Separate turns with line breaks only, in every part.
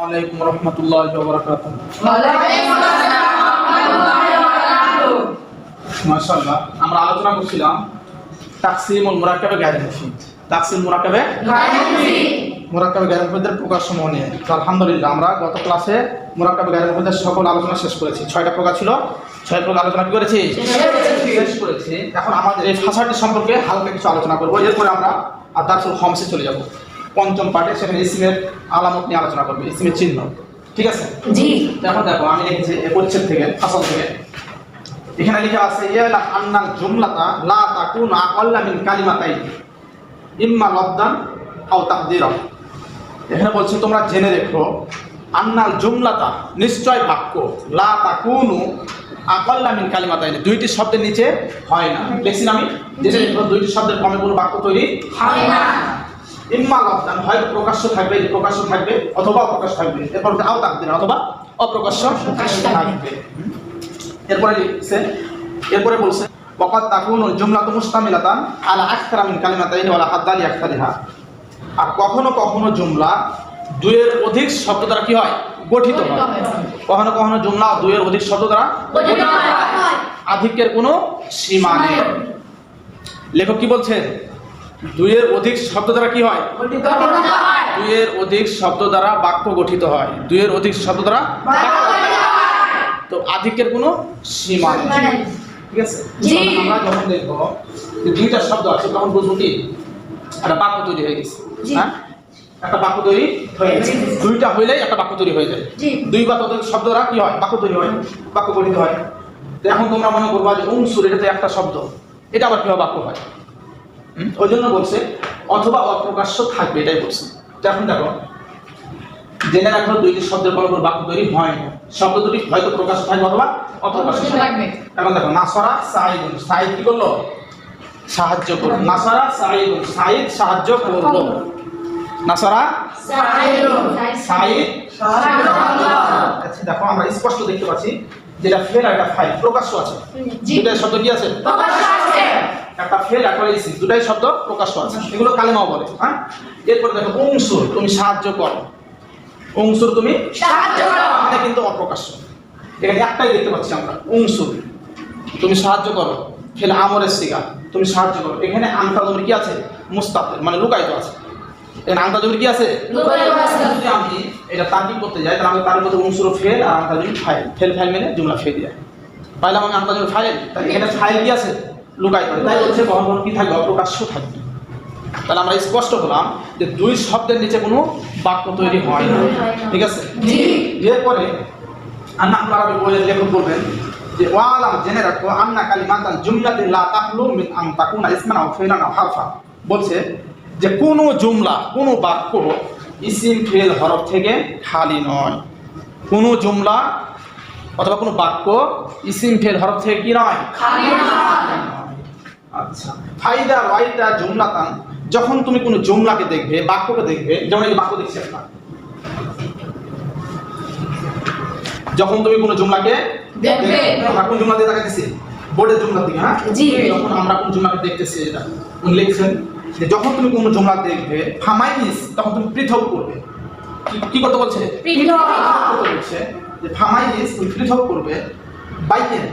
আলাইকুম রহমতুল্লাহ আমরা আলোচনা করছিলাম তাকসিমুল মুরাক্কাবে গায়রুল মুফিদ তাকসিম মুরাক্কাবে মুরাক্কাবে গায়রুল মুফিদের প্রকার সমূহ নিয়ে। আলহামদুলিল্লাহ, আমরা গত ক্লাসে মুরাক্কাবে গায়রুল মুফিদের সকল আলোচনা শেষ করেছি। ছয়টা প্রকার ছিল। ছয় প্রকার আলোচনা কি করেছি? শেষ করেছি। এখন আমাদের এই ভাষাটি সম্পর্কে হালকা কিছু আলোচনা করব। এরপরে আমরা আর দার্সুল হমসে চলে যাব। পঞ্চম পার্টে সেখানে ইসিমের আলামত নিয়ে আলোচনা করবে ইসিমের চিহ্ন। ঠিক আছে?
জি।
এখন দেখো আমি লিখেছি এ পরিচ্ছেদ থেকে ফাসল থেকে। এখানে লেখা আছে ইয়ালা আন্নাল জুমলাতা লা তাকুনু আকাল্লা মিন কালিমাতাইন ইম্মা লবদান আও তাকদিরা। এখানে বলছে তোমরা জেনে রেখো আন্নাল জুমলাতা নিশ্চয় বাক্য লা তাকুনু আকাল্লা মিন কালিমাতাইন দুইটি শব্দের নিচে হয় না। লিখছি আমি? জেনে রেখো দুইটি শব্দের কমে কোনো বাক্য তৈরি
হয় না।
ইম্মা লবদান হয়তো প্রকাশ্য থাকবে প্রকাশ্য থাকবে অথবা অপ্রকাশ থাকবে। এরপর আও তাকদিরা অথবা অপ্রকাশ্য থাকবে। এরপরে লিখছে এরপরে বলছে ওয়াকাদ তাকুনু জুমলাতু মুস্তামিলাতান আলা আকতারা মিন কালিমাতাইন ওয়ালা হাদ্দালি আকতারিহা আর কখনো কখনো জুমলা দুইয়ের অধিক শব্দ দ্বারা কি হয়? গঠিত হয়। কখনো কখনো জুমলা দুইয়ের অধিক শব্দ দ্বারা
গঠিত হয়।
আধিক্যের কোনো সীমা নেই। লেখক কি বলছেন? দুইয়ের অধিক শব্দ দ্বারা কি হয়? দুইয়ের অধিক শব্দ দ্বারা বাক্য গঠিত হয়। দুইয়ের অধিক শব্দ দ্বারা তো আধিক্যের কোনো সীমা নেই। ঠিক আছে? আমরা যখন দেখব দুইটা শব্দ আছে তখন বুঝব কি? একটা বাক্য তৈরি হয়ে গেছে। হ্যাঁ? একটা বাক্য তৈরি হয়ে গেছে। দুইটা হইলেই একটা বাক্য তৈরি হয়ে যায়। দুই বা ততোধিক শব্দ দ্বারা কি হয়? বাক্য তৈরি হয়। বাক্য গঠিত হয়। তো এখন তোমরা মনে করবা যে উংসুর এটা তো একটা শব্দ। এটা আবার কীভাবে বাক্য হয়? ওই জন্য বলছে অথবা অপ্রকাশ্য থাকবে এটাই বলছে। তো এখন দেখো জেনে রাখো দুইটি শব্দের কোনো বাক্য তৈরি হয় না। শব্দ দুটি হয়তো প্রকাশ থাকবে অথবা অপ্রকাশ্য থাকবে। এখন দেখো নাসরা সাইদুন সাইদ কি করল? সাহায্য করল। নাসারা সাইদুন সাইদ সাহায্য করল। নাসারা সাইদ আচ্ছা দেখো আমরা স্পষ্ট দেখতে পাচ্ছি যেটা ফেল আর একটা ফাইল। প্রকাশ্য আছে।
জি।
দুটাই শব্দ কি আছে? একটা ফেল একটা ইসি দুটাই শব্দ প্রকাশ্য আছে। এগুলো কালেমাও বলে হ্যাঁ? এরপরে দেখো অংশুর তুমি সাহায্য করো। অংশুর তুমি এটা কিন্তু অপ্রকাশ্য। এখানে একটাই দেখতে পাচ্ছি আমরা অংশুর তুমি সাহায্য করো ফেল আমরের সিগা তুমি সাহায্য করো। এখানে আমটা জমির কি আছে? মুস্তাফের মানে লুকায়িত আছে। এখানে আমটা জমির কি আছে? যদি আমি এটা তার্কিক করতে যাই তাহলে আমি তার মধ্যে অংশুর ফেল আর আমটা জমির ফাইল। ফেল ফাইল মেনে জুমলা ফেল দিয়ে। পাইলাম আমি আমটা জমির ফাইল? তাহলে এখানে ফাইল কি আছে? লুকায়িত তাই বলছে কখন কখন কি থাকবে? অপ্রকাশ্য থাকবে। তাহলে আমরা স্পষ্ট হলাম যে দুই শব্দের নিচে কোনো বাক্য তৈরি হয় না। ঠিক আছে? এরপরে আন্না আরবি বলে লেখক বলবেন যে ওয়ালাম জেনে রাখো আন্না কালিমাতাল জুমলাতিন লা তাখলু মিন আন তাকুনা ইসমান আও ফিলান আও হারফা। বলছে যে কোনো জুমলা কোনো বাক্য ইসিম ফেল হরফ থেকে খালি নয়। কোনো জুমলা অথবা কোনো বাক্য ইসিম ফেল হরফ থেকে কি নয়? আচ্ছা। ফাইদা ওয়াইদা জুমলাতান যখন তুমি কোনো জুমলাকে দেখবে বাক্যকে দেখবে যেমন এই বাক্য দেখছি একটা যখন তুমি কোনো জুমলাকে
দেখবে।
আমরা কোন জুমলা দিয়ে তাকাইতেছি? বোর্ডের জুমলা দিকে হ্যাঁ?
জি।
যখন আমরা কোন জুমলাকে দেখতেছি এটা উনি লিখছেন যে যখন তুমি কোনো জুমলা দেখবে ফামাইনিস তখন তুমি পৃথক করবে। কি- করতে বলছে? করতে যে পৃথক করবে বাইকেন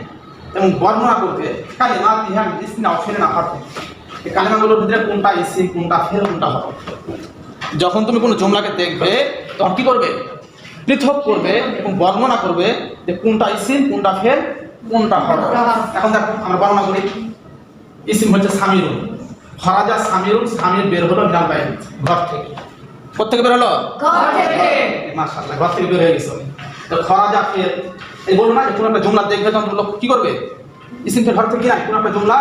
এবং বর্ণনা করবে কালিমা তিহা ইসনা ফেলে না হরফ এই কালিমাগুলোর ভিতরে কোনটা ইসি কোনটা ফেল কোনটা হরফ? যখন তুমি কোনো জুমলাকে দেখবে তখন কি করবে? পৃথক করবে এবং বর্ণনা করবে যে কোনটা ইসিম কোনটা ফেল কোনটা হরফ। এখন দেখো আমরা বর্ণনা করি। ইসিম হচ্ছে সামিরুন ফরাজা সামিরুন সামির বের হলো মিনাল বাইরে ঘর থেকে। কোথেকে বের হলো? মাশাআল্লাহ ঘর থেকে বের হয়ে গেছে। খরাজা ফের এই বলব না যে কোনো একটা জুমলা দেখবে তখন লোক কি করবে? ইসিম ফের ঘর থেকে কি নাই? কোনো একটা জুমলা?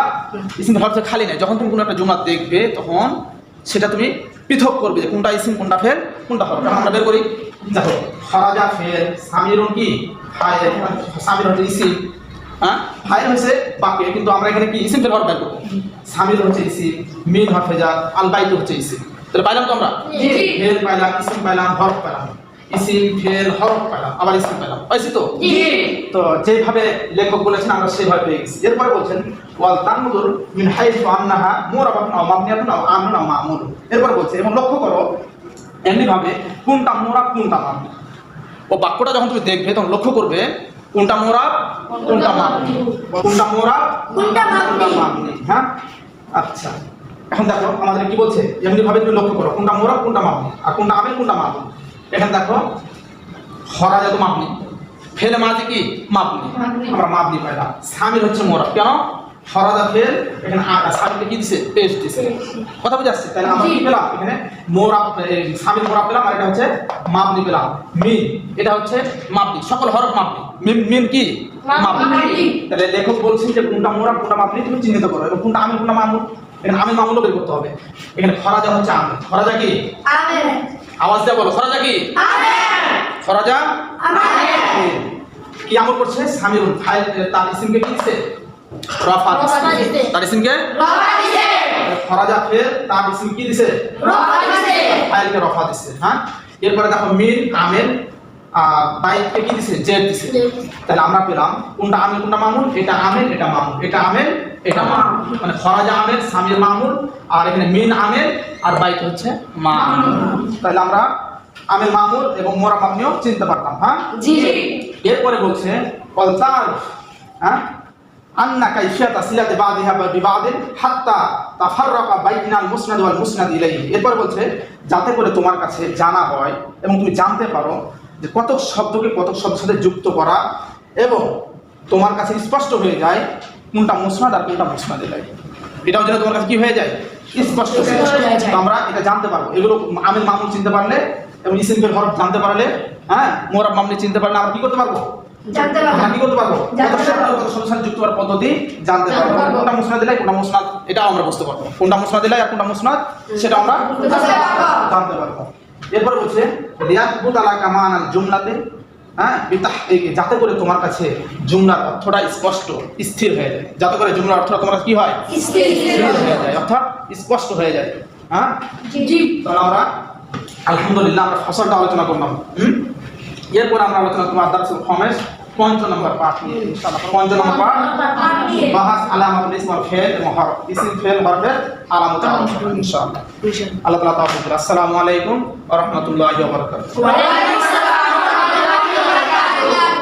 ইসিম ফের ঘর থেকে খালি নাই। যখন তুমি কোনো একটা জুমলা দেখবে তখন সেটা তুমি পৃথক করবে যে কোনটা ইসিম কোনটা ফের কোনটা হবে। আমরা বের করি। দেখো খরাজা ফের সামিরুন কি? ফাইল সামির হচ্ছে ইসিম। হ্যাঁ? ফাইল হচ্ছে বাক্যে কিন্তু আমরা এখানে কি ইসিম ফের ঘর বের করব। সামির হচ্ছে ইসিম মিন হাফেজা আল বাইত হচ্ছে ইসিম। তাহলে পাইলাম তো আমরা। ফেল পাইলাম ইসিম পাইলাম হরফ পাইলাম। ইসিম ফেল হরফ পাইলাম আবার ইসিম পাইলাম। পাইছি তো? তো যেভাবে লেখক বলেছেন আমরা সেভাবে পেয়ে গেছি। এরপরে বলছেন ওয়াল তানমুদুর মিন হাইসু আন্নাহা মুরাবাতুন আও মাবনিয়াতুন আও আমরুন আও মামুল এরপর বলছে এবং লক্ষ্য করো এমনি ভাবে কোনটা মোরা কোনটা মামুল ও বাক্যটা যখন তুমি দেখবে তখন লক্ষ্য করবে কোনটা মোরা কোনটা মাবনি কোনটা মোরা
কোনটা? মাবনি
হ্যাঁ? আচ্ছা। এখন দেখো আমাদের কি বলছে? এমনি ভাবে তুমি লক্ষ্য করো কোনটা মোরা কোনটা মাবনি আর কোনটা আমেল কোনটা মাবনি এখানে দেখো হরা যত মাবনি ফেলে মাঝে কি? মাবনি। আমরা মাবনি পাইলাম সামিল হচ্ছে মোরা। কেন? হরাদা ফের এখানে আ- সামিলকে কি দিছে? পেস্ট দিছে। কথা বুঝে আসছে তাহলে আমরা কি পেলাম? এখানে সামিল মোরাব পেলাম আর এটা হচ্ছে পেলাম। মিন এটা হচ্ছে সকল হরফ মিন মিন কি। তাহলে লেখক বলছেন যে কোনটা মোরা কোনটা মাবনি তুমি চিহ্নিত করো। এবং কোনটা আমি কোনটা মামুল এখানে আমিল মামুলও বের করতে হবে। এখানে খরাজা হচ্ছে আমি খরাজা কি? আওয়াজ দিয়ে বলো খরাজা কি?
আমেন।
খরাজা কি আমল করছে? সামিরুল ফাইল তার ইসিমকে দিছে? রফা দিছে। তার ইসিমকে?
রফা দিছে।
খরাজা ফের তার ইসিম কি দিছে?
রফা দিছে।
ফাইলকে রফা দিছে হ্যাঁ? এরপরে দেখো মিন আমের আর বাইককে কি দিছে? জেড দিছে। তাহলে আমরা পেলাম কোনটা আমের কোনটা মামুন? এটা আমের এটা মামুন। এটা আমের এটা। মামুল মানে খরাজা আমের সামির মামুল আর এখানে মিন আমের আর বাইক হচ্ছে মামুল তাহলে আমরা আমের মামুল এবং মোরা মামনিও চিনতে পারতাম হ্যাঁ?
জি
এরপরে বলছে কলতার হ্যাঁ? সিলাতে বাদিহা বা বিবাদিন হাত্তা তাফাররাকা বাইনাল মুসনাদ ওয়াল মুসনাদ ইলাইহি। এরপর বলছে যাতে করে তোমার কাছে জানা হয় এবং তুমি জানতে পারো যে কত শব্দকে কত শব্দের সাথে যুক্ত করা এবং তোমার কাছে স্পষ্ট হয়ে যায় কোনটা মুসনাদ আর কোনটা মুসনাদ ইলাইহি এটাও যেন তোমার কাছে কি হয়ে যায়? স্পষ্ট আমরা এটা জানতে পারব। এগুলো আমিল মামুল চিনতে পারলে এবং ইসিমকে হরফ জানতে পারলে হ্যাঁ? মোরাব মামনি চিনতে পারলে আমরা কি করতে পারব?
জানতে
কি করতে পারব? যুক্ত হওয়ার পদ্ধতি জানতে পারব। কোনটা মুসনাদ দিলাই কোনটা মুসনাদ এটাও আমরা বুঝতে পারব। কোনটা মুসনাদ দিলাই আর কোনটা মুসনাদ সেটা আমরা জানতে পারব। এরপর বলছে কামান জুমলাতে হ্যাঁ? যাতে করে তোমার কাছে জুমলার অর্থটা স্পষ্ট স্থির হয়ে যায়। যাতে করে জুমলার অর্থটা তোমার কাছে কি হয়?
স্থির
হয়ে যায়। অর্থাৎ স্পষ্ট হয়ে যায়। হ্যাঁ? তাহলে আমরা আলহামদুলিল্লাহ আমরা ফসলটা আলোচনা করলাম। হুম? এরপর আমরা আলোচনা করব আদার্সুল খমেশ পঞ্চ নম্বর পাঠ নিয়ে পঞ্চ নম্বর পাঠ। বাহাস আলামাতুল ইসম ওয়াল ফেল এবং হরফ ইসম ফেল হরফের আলামত ইনশাআল্লাহ। আল্লাহ তাআলা আসসালামু আলাইকুম ওয়া রাহমাতুল্লাহি ওয়া বারাকাতুহু।